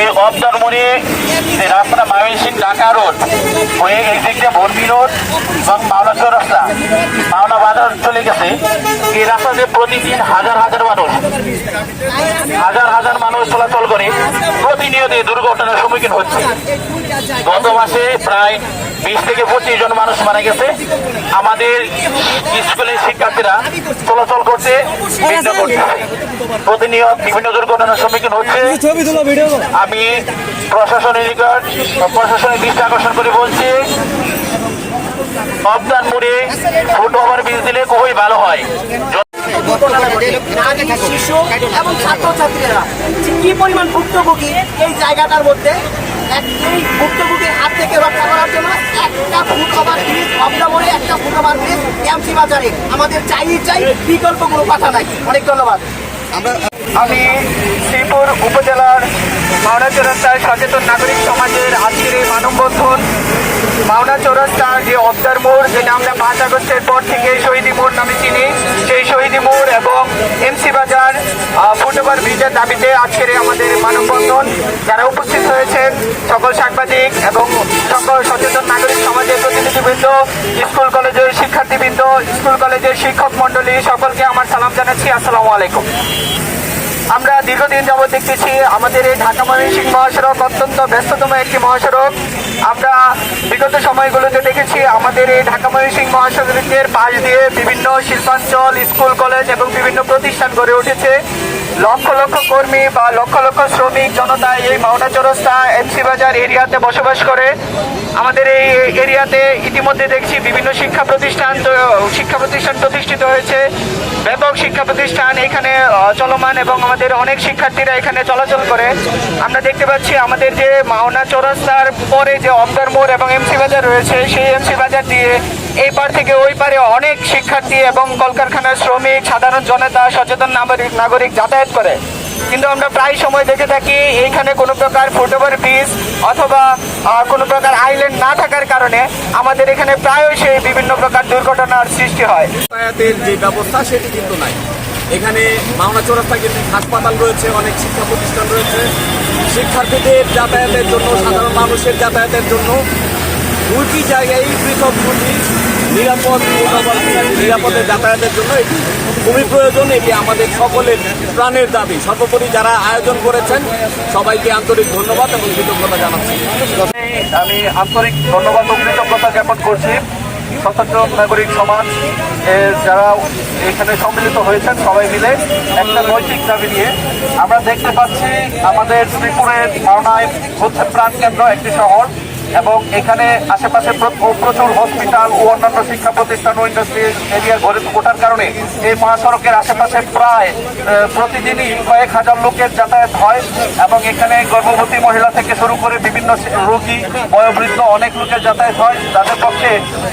এই অবদান মোড়ে যে রাস্তাটা ময়মনসিং ঢাকা রোড হয়ে একদিক দিয়ে ভর্মি রোড এবং মাওনা চৌরাস্তা মাওনা বাজার চলে গেছে। এই রাস্তা দিয়ে প্রতিদিন হাজার হাজার মানুষ হাজার হাজার মানুষ চলাচল করে। প্রতিনিয়ত দুর্ঘটনার সম্মুখীন হচ্ছে। গত মাসে প্রায় বিশ থেকে পঁচিশ জন মানুষ মারা গেছে। আমাদের স্কুলের শিক্ষার্থীরা চলাচল করতে বিঘ্ন করতেছে প্রতিনিয়ত বিভিন্ন দুর্ঘটনার সম্মুখীন হচ্ছে। আমি প্রশাসনের নিকট প্রশাসনের দৃষ্টি আকর্ষণ করে বলছি অবদান মুড়ে ফুট ওভার ব্রিজ দিলে খুবই ভালো হয়। নারী শিশু এবং ছাত্রছাত্রীরা। যে কি পরিমাণ ভুক্তভোগী এই জায়গাটার মধ্যে এই ভুক্তভোগীর হাত থেকে রক্ষা করার জন্য একটা ব্রিজ একটা ব্রিজ এমসি বাজারে। আমাদের চাই চাই বিকল্প কোনো কথা নাই অনেক ধন্যবাদ। আমি শ্রীপুর উপজেলার মাওনা চৌরাস্তায় সচেতন নাগরিক সমাজের আজকের এই মানববন্ধন। মাওনা চৌরাস্তা যে অবদার মোড়, যেটা আমরা পাঁচ আগস্টের পর থেকে শহীদি মোড় নামে চিনি, সেই শহীদি মোড় এবং এমসি বাজার ফুটওভার ব্রিজের দাবিতে আজকের আমাদের মানববন্ধন। যারা উপস্থিত হয়েছেন, সকল সাংবাদিক এবং সকল সচেতন নাগরিক সমাজের প্রতিনিধিবৃন্দ, স্কুল কলেজের শিক্ষার্থীবৃন্দ, স্কুল কলেজের শিক্ষক মণ্ডলী, সকলকে আমার সালাম জানাচ্ছি। আসসালামু আলাইকুম। আমরা দীর্ঘদিন যাবৎ দেখতেছি আমাদের এই ঢাকা ময়মনসিংহ মহাসড়ক অত্যন্ত ব্যস্ততম একটি মহাসড়ক। আমরা বিগত সময়গুলোতে দেখেছি আমাদের এই ঢাকা ময়মনসিংহ মহাসড়কের পাশ দিয়ে বিভিন্ন শিল্পাঞ্চল, স্কুল, কলেজ এবং বিভিন্ন প্রতিষ্ঠান গড়ে উঠেছে। লক্ষ লক্ষ কর্মী বা লক্ষ লক্ষ শ্রমিক জনতা এই মাওনা চৌরাস্তা এমসি বাজার এরিয়াতে বসবাস করে। আমাদের এই এরিয়াতে ইতিমধ্যে দেখছি বিভিন্ন শিক্ষা প্রতিষ্ঠান শিক্ষা প্রতিষ্ঠান প্রতিষ্ঠিত হয়েছে। ব্যাপক শিক্ষা প্রতিষ্ঠান এখানে চলমান এবং আমাদের অনেক শিক্ষার্থীরা এখানে চলাচল করে। আমরা দেখতে পাচ্ছি আমাদের যে মাওনা চৌরাস্তার পরে যে অবদার মোড় এবং এমসি বাজার রয়েছে, সেই এমসি বাজার দিয়ে এই পার থেকে ওই পারে অনেক শিক্ষার্থী এবং কলকারখানার শ্রমিক, সাধারণ জনতা, সচেতন নাগরিক নাগরিক যাতায়াত করে। কিন্তু আমরা প্রায় সময় দেখে থাকি এইখানে কোনো প্রকার ফুটওভার ব্রিজ অথবা কোনো প্রকার আইল্যান্ড না থাকার কারণে আমাদের এখানে প্রায়শই বিভিন্ন প্রকার দুর্ঘটনার সৃষ্টি হয়। যাতায়াতের যে ব্যবস্থা, সেটি কিন্তু নাই। এখানে মাওনা চৌরাস্তা কিন্তু হাসপাতাল রয়েছে, অনেক শিক্ষা প্রতিষ্ঠান রয়েছে। শিক্ষার্থীদের যাতায়াতের জন্য, সাধারণ মানুষের যাতায়াতের জন্য দুটি জায়গায় পৃথক দুটি নিরাপদ নিরাপদে যাতায়াতের জন্য এটি খুবই প্রয়োজন। এটি আমাদের সকলের প্রাণের দাবি। সর্বোপরি যারা আয়োজন করেছেন, সবাইকে আন্তরিক ধন্যবাদ এবং কৃতজ্ঞতা জানাচ্ছি। আমি আন্তরিক ধন্যবাদ ও কৃতজ্ঞতা জ্ঞাপন করছি। সচেতন নাগরিক সমাজ যারা এখানে সম্মিলিত হয়েছেন সবাই মিলে একটা নৈতিক দাবি নিয়ে আমরা দেখতে পাচ্ছি আমাদের শ্রীপুরের মাওনায় হচ্ছে প্রাণকেন্দ্র একটি শহর। এবং এখানে আশেপাশে প্র- প্রচুর হসপিটাল ও অন্যান্য শিক্ষা প্রতিষ্ঠান ও ইন্ডাস্ট্রি এরিয়া গড়ে ওঠার কারণে এই মহাসড়কের আশেপাশে প্রায় প্রতিদিনই কয়েক হাজার লোকের যাতায়াত হয় এবং এখানে গর্ভবতী মহিলা থেকে শুরু করে বিভিন্ন রোগী, বয়োবৃদ্ধ অনেক লোকের যাতায়াত হয়, যাদের পক্ষে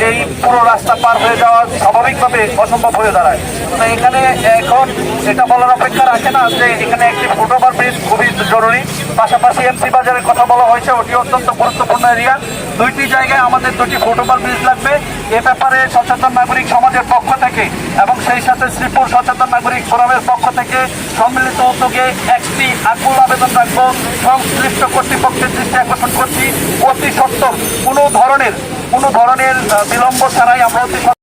এই পুরো রাস্তা পার হয়ে যাওয়া স্বাভাবিকভাবে অসম্ভব হয়ে দাঁড়ায়। তো এখানে এখন এটা বলার অপেক্ষা রাখে না যে এখানে একটি ফুটওভার ব্রিজ খুবই জরুরি। পাশাপাশি এমসি বাজারের কথা বলা হয়েছে ওটি অত্যন্ত গুরুত্বপূর্ণ এরিয়া দুইটি জায়গায় আমাদের দুটি ফুটওভার ব্রিজ লাগবে। এ ব্যাপারে সচেতন নাগরিক সমাজের পক্ষ থেকে এবং সেই সাথে শ্রীপুর সচেতন নাগরিক ফোরামের পক্ষ থেকে সম্মিলিত উদ্যোগে একটি আকুল আবেদন রাখব। সংশ্লিষ্ট কর্তৃপক্ষের দৃষ্টি আকর্ষণ করছি। অতি সত্তর। কোনো ধরনের কোনো ধরনের বিলম্ব ছাড়াই আমরা অতি